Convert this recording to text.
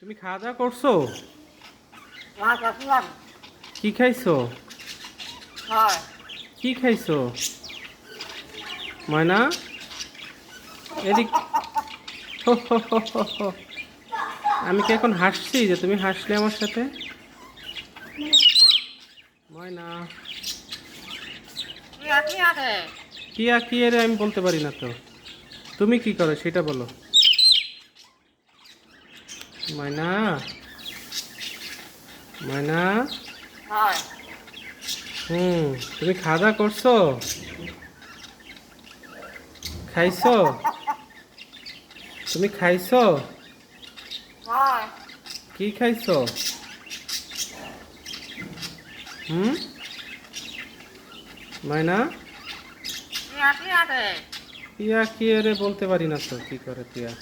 তুমি খাওয়া দাওয়া করছ কি খাইছো? কি খাইছো? ময়না? এদিক। আমি কি এখন হাসছি যে তুমি হাসলে আমার সাথে? ময়না। কি আর কি এর আমি বলতে পারি না তো। তুমি কি করো সেটা বলো। ময়না ময়না হুম তুমি খাওয়া দাওয়া করছ? খাইছো? তুমি খাইছো? কি খাইছো? হুম? ময়না আছে টিয়া কি আরে বলতে পারি না তো কি করে টিয়া?